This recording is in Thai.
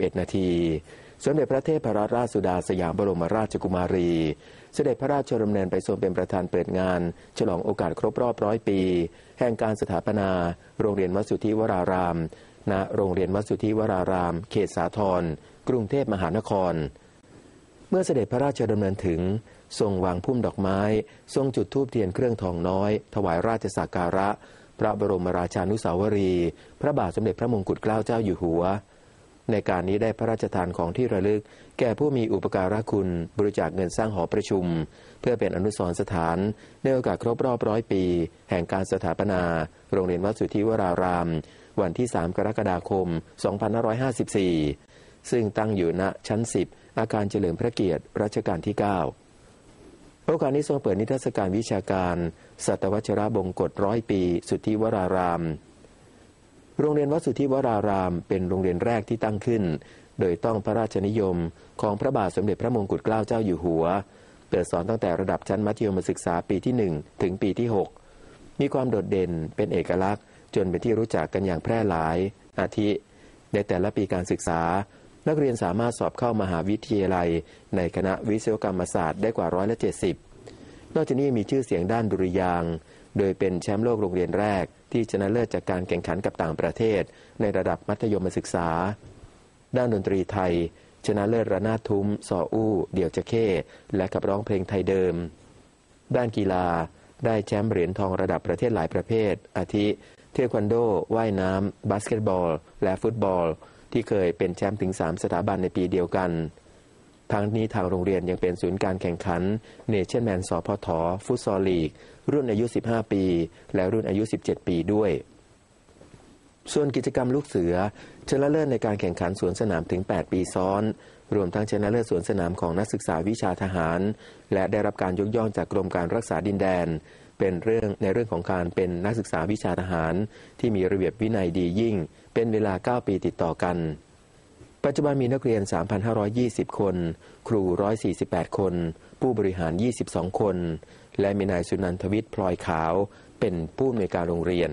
11 นาที สมเด็จพระเทพรัตนราชสุดาสยามบรมราชกุมารี เสด็จพระราชดำเนินไปทรงเป็นประธานเปิดงาน ฉลองโอกาสครบรอบร้อยปี แห่งการสถาปนา โรงเรียนวัดสุทธิวราราม ณ โรงเรียนวัดสุทธิวราราม เขตสาทร กรุงเทพมหานคร เมื่อเสด็จพระราชดำเนินถึงทรงวางพุ่มดอกไม้ ทรงจุดธูปเทียนเครื่องทองน้อย ถวายราชสักการะ พระบรมราชานุสาวรี พระบาทสมเด็จพระมงกุฎเกล้าเจ้าอยู่หัว ในการนี้ได้พระราชทานของที่ระลึก แก่ผู้มีอุปการะคุณบริจาคเงินสร้างหอประชุม เพื่อเป็นอนุสรณ์สถาน ในโอกาสครบรอบร้อยปี แห่งการสถาปนา โรงเรียนวัดสุทธิวราราม วันที่ 3 กรกฎาคม 2554 ซึ่งตั้งอยู่ณชั้น 10 อาคารเฉลิมพระเกียรติรัชกาลที่ 9 โอกาสนี้ทรงเปิดนิทรรศการวิชาการ สัตวชระบงกฎร้อยปี สุทธิวราราม โรงเรียนวัดสุทธิวราราม เป็นโรงเรียนแรกที่ตั้งขึ้น โดยต้องพระราชนิยมของพระบาทสมเด็จพระมงกุฎเกล้าเจ้าอยู่หัว เปิดสอนตั้งแต่ระดับชั้นมัธยมศึกษาปีที่ 1 ถึงปีที่ 6 มีความโดดเด่นเป็นเอกลักษณ์ จนเป็นที่รู้จักกันอย่างแพร่หลาย อาทิ ในแต่ละปีการศึกษา นักเรียนสามารถสอบเข้ามหาวิทยาลัย ในคณะวิศวกรรมศาสตร์ได้กว่าร้อยละเจ็ดสิบนอกจากนี้มีชื่อเสียงด้านดุริยาง โดยเป็นแชมป์โลกโรงเรียนแรก ที่ชนะเลิศจากการแข่งขันกับต่างประเทศ ในระดับมัธยมศึกษา ด้านดนตรีไทย ชนะเลิศระนาดทุ้มซออู้ เดี่ยวจะเข้และขับร้องเพลงไทยเดิม ด้านกีฬาได้แชมป์เหรียญทองระดับประเทศหลายประเภท อาทิ เทควันโด ว่ายน้ำบาสเกตบอล และฟุตบอล ที่เคยเป็นแชมป์ถึง 3 สถาบันในปีเดียวกัน ทั้งนี้ทางโรงเรียนยังเป็นศูนย์การแข่งขันเนเชอร์แมนสพทฟุตซอลลีก รุ่นอายุ 15 ปี และรุ่นอายุ 17 ปีด้วย ส่วนกิจกรรมลูกเสือชนะเลิศในการแข่งขันสวนสนามถึง 8 ปีซ้อน รวมทั้งชนะเลิศสวนสนามของนักศึกษาวิชาทหาร และได้รับการยกย่องจากกรมการรักษาดินแดน เป็นเรื่องในเรื่องของการเป็นนักศึกษาวิชาทหาร ที่มีระเบียบวินัยดียิ่ง เป็นเวลา 9 ปีติดต่อกัน ปัจจุบันมีนักเรียน 3,520 คน ครู 148 คน ผู้บริหาร 22 คน และมีนายสุนันทวิทย์พลอยขาว เป็นผู้อำนวยการโรงเรียน